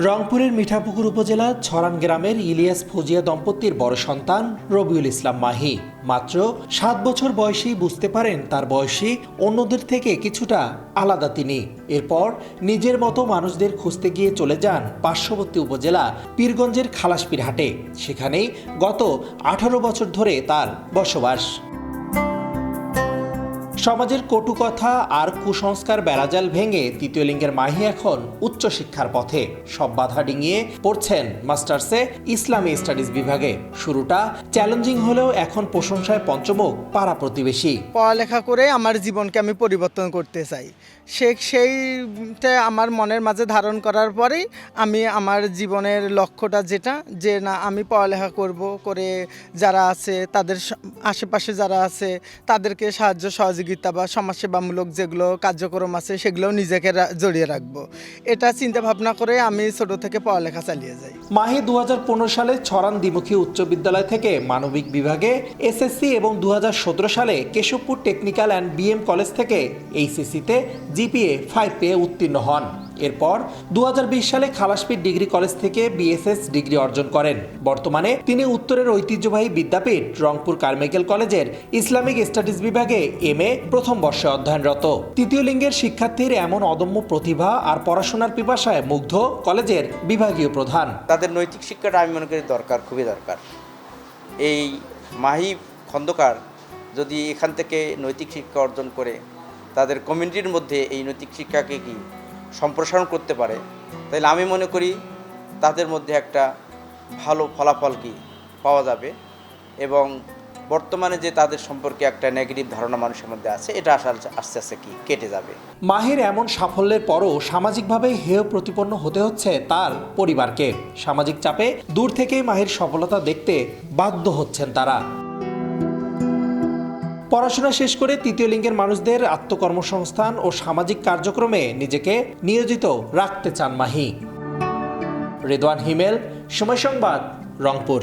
রংপুরের মিঠাপুকুর উপজেলা ছড়ান গ্রামের ইলিয়াস ফজিয়া দম্পতির বড় সন্তান রবিউল ইসলাম মাহি। মাত্র সাত বছর বয়সেই বুঝতে পারেন তার বয়সী অন্যদের থেকে কিছুটা আলাদা তিনি। এরপর নিজের মতো মানুষদের খুঁজতে গিয়ে চলে যান পার্শ্ববর্তী উপজেলা পীরগঞ্জের খালাসপির হাটে। সেখানেই গত আঠারো বছর ধরে তার বসবাস। সমাজের কটু কথা আর কুসংস্কার বেড়াজাল ভেঙে তৃতীয় লিঙ্গের মাহি এখন উচ্চশিক্ষার পথে। সব বাধা ডিঙিয়ে পড়ছেন মাস্টার্সে ইসলামী স্টাডিজ বিভাগে। শুরুটা চ্যালেঞ্জিং হলেও এখন প্রশংসায় পঞ্চমুখ পাড়া প্রতিবেশী। পড়ালেখা করে আমার জীবনকে আমি পরিবর্তন করতে চাই। সে সেইটা আমার মনের মাঝে ধারণ করার পরেই আমি আমার জীবনের লক্ষ্যটা যেটা, যে না, আমি পড়ালেখা করব করে যারা আছে, তাদের আশেপাশে যারা আছে, তাদেরকে সাহায্য সহযোগিতা বা সমাজসেবামূলক যেগুলো কার্যক্রম আছে সেগুলো নিজেকে জড়িয়ে রাখব। এটা চিন্তা ভাবনা করে আমি ছোট থেকে পড়ালেখা চালিয়ে যাই। মাহি দু হাজার পনেরো সালে ছড়ান দ্বিমুখী উচ্চ বিদ্যালয় থেকে মানবিক বিভাগে এসএসসি এবং দু হাজার সতেরো সালে Keshabpur technical and BM college থেকে এইচএসসিতে জিপিএ ফাইভ পেয়ে উত্তীর্ণ হন। এরপর দু হাজার বিশ সালে খালাসপীঠ ডিগ্রি কলেজ থেকে বিএসএস ডিগ্রি অর্জন করেন। বর্তমানে তিনি উত্তরের ঐতিহ্যবাহী বিদ্যাপীঠ রংপুর কারমেকেল কলেজের ইসলামিক স্টাডিজ বিভাগে এম এ প্রথম বর্ষে অধ্যয়নরত। তৃতীয় লিঙ্গের শিক্ষার্থীর এমন অদম্য প্রতিভা আর পড়াশোনার পিপাসায় মুগ্ধ কলেজের বিভাগীয় প্রধান। তাদের নৈতিক শিক্ষাটা আমি মনে করি দরকার, খুবই দরকার। এই মাহি খন্দকার যদি এখান থেকে নৈতিক শিক্ষা অর্জন করে, তাদের কমিউনিটির মধ্যে এই নৈতিক শিক্ষাকে কি সম্প্রসারণ করতে পারে। তাহলে আমি মনে করি তাদের মধ্যে একটা ভালো ফলাফল কি পাওয়া যাবে এবং বর্তমানে যে তাদের সম্পর্কে একটা নেগেটিভ ধারণা মানুষের মধ্যে আছে, এটা আস্তে আস্তে কি কেটে যাবে। মাহের এমন সাফল্যের পরও সামাজিকভাবে হেয় প্রতিপন্ন হতে হচ্ছে তার পরিবারকে। সামাজিক চাপে দূর থেকেই মাহের সফলতা দেখতে বাধ্য হচ্ছেন তারা। পড়াশোনা শেষ করে তৃতীয় লিঙ্গের মানুষদের আত্মকর্মসংস্থান ও সামাজিক কার্যক্রমে নিজেকে নিয়োজিত রাখতে চান মাহি। রেদওয়ান হিমেল, সময় সংবাদ, রংপুর।